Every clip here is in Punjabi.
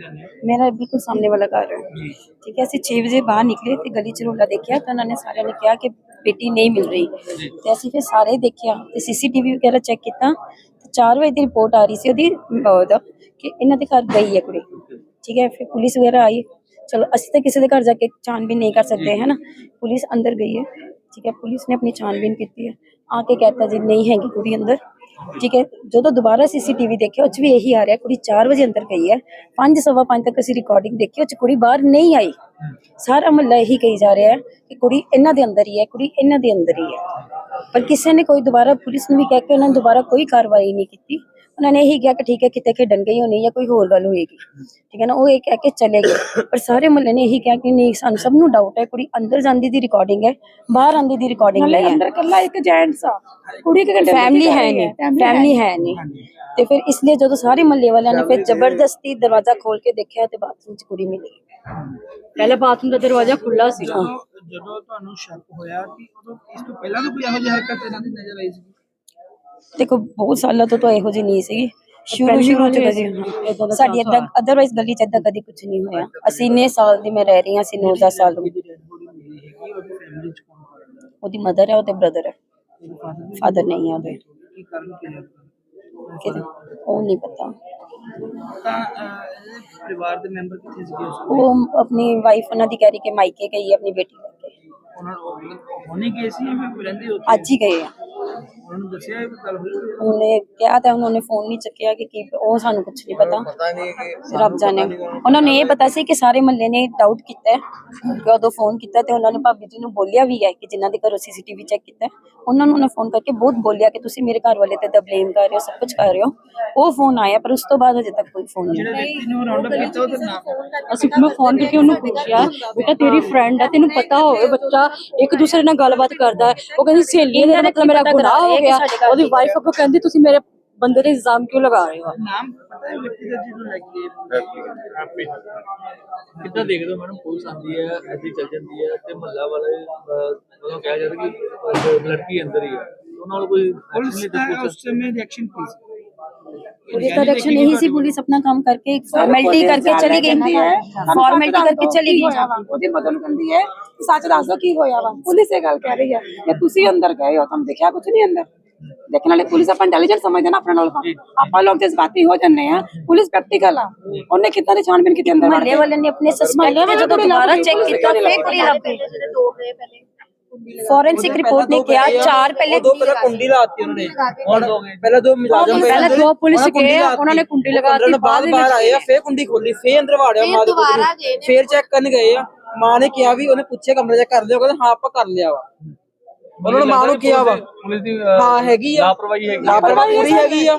ਕਿੱਥੇ ਰਹਿੰਦੇ ਹੋ ਮੇਰਾ ਬਿਲਕੁਲ ਸਾਹਮਣੇ ਵਾਲਾ ਘਰ ਹੈ ਠੀਕ ਹੈ ਅਸੀਂ 6 ਵਜੇ ਬਾਹਰ ਨਿਕਲੇ ਤੇ ਗਲੀ ਚ ਰੋਲਾ ਦੇਖਿਆ ਤਾਂ ਉਹਨਾਂ ਨੇ ਸਾਰਿਆਂ ਨੇ ਕਿਹਾ ਕਿ ਬੇਟੀ ਨਹੀਂ ਮਿਲ ਰਹੀ ਤੇ ਅਸੀਂ ਫਿਰ ਸਾਰੇ ਦੇਖਿਆ ਤੇ ਸੀਸੀਟੀਵੀ ਵਗੈਰਾ ਚੈੱਕ ਕੀਤਾ ਤੇ 4 ਵਜੇ ਦੀ ਰਿਪੋਰਟ ਆ ਰਹੀ ਸੀ ਉਹਦੀ ਉਹਦਾ ਕਿ ਇਹਨਾਂ ਦੇ ਘਰ ਗਈ ਹੈ ਕੁੜੀ ਠੀਕ ਹੈ ਫਿਰ ਪੁਲਿਸ ਵਗੈਰਾ ਆਈ ਚਲੋ ਅਸੀਂ ਤਾਂ ਕਿਸੇ ਦੇ ਘਰ ਜਾ ਕੇ ਛਾਣਬੀਨ ਨਹੀਂ ਕਰ ਸਕਦੇ ਹੈ ਨਾ ਪੁਲਿਸ ਅੰਦਰ ਗਈ ਹੈ ਠੀਕ ਹੈ ਪੁਲਿਸ ਨੇ ਆਪਣੀ ਛਾਣਬੀਨ ਕੀਤੀ ਹੈ ਆ ਕੇ ਕਹਿਤਾ ਜੀ ਨਹੀਂ ਹੈਗੀ ਕੁੜੀ ਅੰਦਰ ਠੀਕ ਹੈ? ਜਦੋਂ ਦੁਬਾਰਾ ਸੀਸੀਟੀਵੀ ਦੇਖਿਆ, ਉਹ 'ਚ ਵੀ ਇਹੀ ਆ ਰਿਹਾ, ਕੁੜੀ 4 ਵਜੇ ਅੰਦਰ ਗਈ ਹੈ। 5 ਸਵਾ 5 ਤੱਕ ਅਸੀਂ ਰਿਕਾਰਡਿੰਗ ਦੇਖੀ, ਉਹ 'ਚ ਕੁੜੀ ਬਾਹਰ ਨਹੀਂ ਆਈ। ਸਾਰਾ ਮਹੱਲਾ ਇਹੀ ਕਹੀ ਜਾ ਰਿਹਾ ਹੈ ਕਿ ਕੁੜੀ ਇਹਨਾਂ ਦੇ ਅੰਦਰ ਹੀ ਹੈ ਕੁੜੀ ਇਹਨਾਂ ਦੇ ਅੰਦਰ ਹੀ ਹੈ। ਪਰ ਕਿਸੇ ਨੇ ਕੋਈ ਦੁਬਾਰਾ ਪੁਲਿਸ ਨੂੰ ਵੀ ਕਹਿ ਕੇ ਉਹਨਾਂ ਨੇ ਦੁਬਾਰਾ ਕੋਈ ਕਾਰਵਾਈ ਨਹੀਂ ਕੀਤੀ। ਉਹਨਾਂ ਨੇ ਇਹੀ ਕਿਹਾ ਕਿ ਠੀਕ ਹੈ ਕਿਤੇ ਖੇਡਣ ਗਈ ਹੋਣੀ ਜਾਂ ਕੋਈ ਹੋਰ ਗੱਲ ਹੋਏਗੀ। ਠੀਕ ਹੈ ਨਾ ਉਹ ਇਹ ਕਹਿ ਕੇ ਚਲੇ ਗਏ। ਪਰ ਸਾਰੇ ਮਹੱਲੇ ਨੇ ਇਹੀ ਕਿਹਾ ਕਿ ਨਹੀਂ ਸਾਨੂੰ ਸਭ ਨੂੰ ਡਾਊਟ ਹੈ ਕੁੜੀ ਅੰਦਰ ਜਾਂਦੀ ਦੀ ਰਿਕਾਰਡਿੰਗ ਹੈ ਬਾਹਰ ਆਂਦੀ ਦੀ ਰਿਕਾਰਡਿੰਗ ਨਹੀਂ ਹੈ। ਅੰਦਰ ਕੱਲਾ ਇੱਕ ਜੈਂਟਸ ਆ। ਕੁੜੀ ਕਿ ਫੈਮਿਲੀ ਹੈ ਨਹੀਂ ਫੈਮਿਲੀ ਹੈ ਨਹੀਂ। ਤੇ ਫਿਰ ਇਸ ਲਈ ਜਦੋਂ ਸਾਰੇ ਮਹੱਲੇ ਵਾਲਿਆਂ ਨੇ ਫਿਰ ਜ਼ਬਰਦਸਤੀ ਦਰਵਾਜ਼ਾ ਖੋਲ ਕੇ ਦੇਖਿਆ ਤੇ ਬਾਥਰੂਮ 'ਚ ਕੁੜੀ ਮਿਲੀ। ਪਹਿਲੇ ਬਾਥਰੂਮ ਦਾ ਦਰਵਾਜ਼ਾ ਖੁੱਲਾ ਸੀ। ਜਦੋਂ ਤੁਹਾਨੂੰ ਸ਼ੱਕ ਹੋਇਆ ਕਿ ਉਦੋਂ ਇਸ ਤੋਂ ਪਹਿਲਾਂ ਵੀ ਕੋਈ ਇਹੋ ਜਿਹੀ ਹਰਕਤ ਇਹਨਾਂ ਦੀ ਨਜ਼ਰ ਆਈ ਸੀ ਦੇਖੋ ਬਹੁਤ ਸਾਲਾਂ ਤੋਂ ਤਾਂ ਇਹੋ ਜਿਹੀ ਨਹੀਂ ਸੀਗੀ। ਸ਼ੁਰੂ ਸ਼ੁਰੂ ਚ ਕਦੀ ਸਾਡੀ ਏਦਾਂ ਅਦਰਵਾਈਜ਼ ਗਲੀ ਚ ਏਦਾਂ ਕਦੀ ਕੁਝ ਨਹੀਂ ਹੋਇਆ। ਅਸੀਂ ਇੰਨੇ ਸਾਲ ਦੀ ਮੈਂ ਰਹਿ ਰਹੀ ਹਾਂ ਅਸੀਂ 9-10 ਸਾਲ ਹੈਗੀ ਉਹਦੀ ਮਦਰ ਹੈ? ਉਹਦੇ ਬ੍ਰਦਰ ਹੈ ਫਾਦਰ ਨਹੀਂ ਹੈ? ਉਹਦੇ। ਕੀ ਕਾਰਨ ਕੀ ਹੈ ਕਿਤੇ ਉਹ ਨਹੀਂ ਪਤਾ। ਤਾਂ ਅਹ, ਇਹਦੇ ਪਰਿਵਾਰ ਦੇ ਮੈਂਬਰ ਕਿੱਥੇ ਸੀਗੇ ਉਸ ਵੇਲੇ? ਉਹ ਆਪਣੀ ਵਾਈਫ ਉਹਨਾਂ ਦੀ ਕਹਿ ਰਹੀ ਕਿ ਮਾਇਕੇ ਗਈ ਹੈ ਆਪਣੀ ਬੇਟੀ ਲੈ ਕੇ। ਉਹਨਾਂ ਨੂੰ ਹੋਣੀ ਗਏ ਸੀ ਜਾਂ ਫਿਰ ਕੋਈ ਰਹਿੰਦੇ ਉੱਥੇ? ਅੱਜ ਹੀ ਗਏ ਆ। ਉਹਨਾਂ ਨੂੰ ਦੱਸਿਆ ਇਹ ਗੱਲ ਹੋਈ ਸੀ? ਉਹਨੇ ਕਿਹਾ ਤਾਂ ਉਹਨਾਂ ਨੇ ਫੋਨ ਨਹੀਂ ਚੱਕਿਆ ਕਿ ਕੀ ਉਹ ਸਾਨੂੰ ਕੁਝ ਨਹੀਂ ਪਤਾ। ਰੱਬ ਜਾਣੇ ਉਹਨਾਂ ਨੂੰ ਇਹ ਪਤਾ ਸੀ ਕਿ ਸਾਰੇ ਮਹੱਲੇ ਨੇ ਡਾਊਟ ਕੀਤਾ ਹੈ। ਕਿ ਉਦੋਂ ਫੋਨ ਕੀਤਾ ਤੇ ਉਹਨਾਂ ਨੇ ਭਾਬੀ ਜੀ ਨੂੰ ਬੋਲਿਆ ਵੀ ਹੈ ਕਿ ਜਿਨ੍ਹਾਂ ਦੇ ਘਰੋਂ ਸੀਸੀਟੀਵੀ ਚੈੱਕ ਕੀਤਾ ਹੈ, ਉਹਨਾਂ ਨੂੰ ਉਹਨੇ ਫੋਨ ਕਰਕੇ ਬਹੁਤ ਬੋਲਿਆ ਕਿ ਤੁਸੀਂ ਮੇਰੇ ਘਰ ਵਾਲੇ ਤੇ ਤਾਂ ਬਲੇਮ ਕਰ ਰਹੇ ਹੋ ਸਭ ਕੁਝ ਕਰ ਰਹੇ ਹੋ। ਉਹ ਫੋਨ ਆਇਆ ਪਰ ਉਸ ਤੋਂ ਬਾਅਦ ਅਜੇ ਤੱਕ ਕੋਈ ਫੋਨ ਨਹੀਂ ਜਿਹੜੇ ਵਿਅਕਤੀ ਨੂੰ ਰਾਉਂਡ ਅਪ ਕੀਤਾ ਉਹਦਾ ਨਾਮ? ਅਸੀਂ ਉਹਨੂੰ ਫੋਨ ਕਰਕੇ ਉਹਨੂੰ ਪੁੱਛਿਆ ਬੇਟਾ ਤੇਰੀ ਫਰੈਂਡ ਹੈ ਤੈਨੂੰ ਪਤਾ ਹੋਵੇ ਬੱਚਾ ਇੱਕ ਦੂਸਰੇ ਨਾਲ ਗੱਲਬਾਤ ਕਰਦਾ ਹੈ। ਉਹ ਕਹਿੰਦੀ ਸਹੇਲੀ ਨੇ ਮਤਲਬ ਮੇਰਾ ਗੁਨਾਹ ਹੋ ਗਿਆ ਉਹਦੀ ਵਾਈਫ ਅੱਗੋਂ ਕਹਿੰਦੀ ਤੁਸੀਂ ਮੇਰੇ ਬੰਦੇ ਤੇ ਇਲਜ਼ਾਮ ਕਿਉਂ ਲਗਾ ਰਹੇ ਹੋ? ਨਾਮ ਪਤਾ ਹੈ ਵਿਅਕਤੀ ਦਾ ਜਿਹਨੂੰ ਲੈ ਕੇ ਕਿੱਦਾਂ ਦੇਖਦੇ ਹੋ ਮੈਡਮ? ਪੁਲਿਸ ਆਉਂਦੀ ਹੈ ਐਸੀ ਚੱਲ ਜਾਂਦੀ ਹੈ ਤੇ ਮਹੱਲਾ ਵਾਲੇ ਵੱਲੋਂ ਕਿਹਾ ਜਾਂਦਾ ਕਿ ਲੜਕੀ ਅੰਦਰ ਹੀ ਹੈ। ਉਹਨਾਂ ਨਾਲ ਕੋਈ ਪੁਲਿਸ ਉਸ ਸਮੇਂ ਰਿਐਕਸ਼ਨ ਪੁਲਿਸ ਦਾ ਰਿਐਕਸ਼ਨ ਇਹੀ ਸੀ ਪੁਲਿਸ ਆਪਣਾ ਕੰਮ ਕਰਕੇ ਫਾਰਮੈਲਿਟੀ ਕਰਕੇ ਚਲੀ ਗਈ ਫਾਰਮੈਲਿਟੀ ਕਰਕੇ ਚਲੀ ਗਈ ਉਹਦੀ ਮਦਦ ਨੂੰ ਕਹਿੰਦੀ ਹੈ ਕਿ ਸੱਚ ਦੱਸ ਦੋ ਕੀ ਹੋਇਆ ਵਾ ਪੁਲਿਸ ਇਹ ਗੱਲ ਕਹਿ ਰਹੀ ਹੈ ਕਿ ਤੁਸੀਂ ਅੰਦਰ ਗਏ ਹੋ ਤੁਹਾਨੂੰ ਦੇਖਿਆ ਕੁਝ ਨਹੀਂ ਅੰਦਰ ਦੇਖਣ ਵਾਲੇ ਪੁਲਿਸ ਆਪਾਂ ਇੰਟੈਲੀਜੈਂਟ ਸਮਝਦੇ ਨਾ ਆਪਣੇ ਨਾਲ ਆਪਾਂ ਲੋਕ ਜਜ਼ਬਾਤੀ ਹੋ ਜੰਨੇ ਆ ਪੁਲਿਸ ਪ੍ਰੈਕਟੀਕਲ ਆ ਉਹਨੇ ਕਿੱਦਾਂ ਦੀ ਛਾਣਬੀਨ ਕੀਤੀ ਅੰਦਰ ਵੜ ਮਹੱਲੇ ਕੇ ਵਾਲਿਆਂ ਨੇ ਆਪਣੇ ਸਸਪੈਕਟ ਤੇ ਜਦੋਂ ਦੁਬਾਰਾ ਚੈੱਕ ਕੀਤਾ ਫੇਰ ਕੁੜੀ ਲੱਭ ਗਈ ਫੋਰੈਂਸਿਕ ਰਿਪੋਰਟ ਨੇ ਕਿਹਾ ਚਾਰ ਪਹਿਲੇ ਦੋ ਪਹਿਲਾਂ ਕੁੰਡੀ ਲਾਤੀ ਉਹਨਾਂ। ਨੇ ਹੁਣ ਪਹਿਲਾਂ ਦੋ ਮੁਲਾਜ਼ਮ ਪਹਿਲਾਂ ਦੋ ਪੁਲਿਸ ਗਏ ਉਹਨਾਂ ਨੇ ਕੁੰਡੀ ਲਗਾਤੀ, ਬਾਅਦ ਬਾਹਰ ਆਏ ਆ ਫੇਰ ਕੁੰਡੀ ਖੋਲੀ ਫੇਰ ਅੰਦਰ ਵਾੜਿਆ ਮਾਂ ਦੇ ਫੇਰ ਚੈੱਕ ਕਰਨ ਗਏ ਆ। ਮਾਂ ਨੇ ਕਿਹਾ ਵੀ ਉਹਨੇ ਪੁੱਛਿਆ ਕਮਰੇ ਚੈੱਕ ਕਰ ਲਿਆ ਉਹ ਕਹਿੰਦੇ ਹਾਂ ਆਪਾਂ ਕਰ ਲਿਆ ਵਾ। ਉਹਨਾਂ ਨੇ ਮਾਂ ਨੂੰ ਕਿਹਾ ਵਾ ਪੁਲਿਸ ਦੀ ਹਾਂ ਹੈਗੀ ਆ। ਲਾਪਰਵਾਹੀ ਹੈਗੀ ਆ। ਲਾਪਰਵਾਹੀ ਪੂਰੀ ਹੈਗੀ ਆ।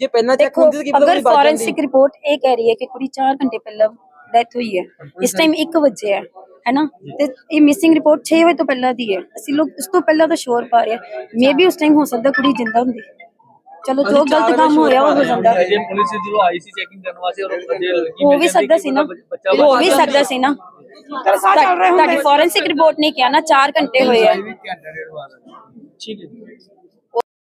ਜੇ ਪਹਿਲਾਂ ਚੈੱਕ ਹੁੰਦੀ ਤਾਂ ਕੀ ਪਤਾ ਅਗਰ ਫੋਰੈਂਸਿਕ ਰਿਪੋਰਟ ਇਹ ਕਹਿ ਰਹੀ ਹੈ ਕਿ ਕੁੜੀ 4 ਘੰਟੇ ਪਹਿਲਾਂ ਡੈਥ ਹੋਈ ਹੈ। ਇਸ ਟਾਈਮ 1 ਵਜੇ ਹੈ ਹੈਨਾ ਤੇ ਇਹ ਮਿਸਿੰਗ ਰਿਪੋਰਟ 6 ਵਜੇ ਤੋਂ ਪਹਿਲਾਂ ਦੀ ਹੈ। ਅਸੀਂ ਲੋਕ ਉਸ ਤੋਂ ਪਹਿਲਾਂ ਤਾਂ ਸ਼ੋਰ ਪਾ ਰਹੇ ਹਾਂ। ਮੇ ਵੀ ਉਸ ਟਾਈਮ ਹੋ ਸਕਦਾ ਕੁੜੀ ਜਿੰਦਾ ਹੁੰਦੀ। ਚਲੋ ਜੋ ਗਲਤ ਕੰਮ ਹੋਇਆ ਉਹ ਹੋ ਜਾਂਦਾ। ਜੇ ਪੁਲਿਸ ਜਦੋਂ ਆਈ ਸੀ ਚੈਕਿੰਗ ਕਰਨ ਵਾਸਤੇ ਔਰ ਜੇ ਲੜਕੀ ਹੋ ਮਿਲ ਵੀ ਸਕਦਾ ਸੀ ਨਾ। ਬੱਚਾ ਹੋ ਵੀ ਸਕਦਾ ਸੀ ਨਾ। ਤੁਹਾਡੀ ਫੋਰੈਂਸਿਕ ਰਿਪੋਰਟ ਨੇ ਕਿਹਾ ਨਾ 4 ਘੰਟੇ ਹੋਏ ਆ। ਠੀਕ ਹੈ।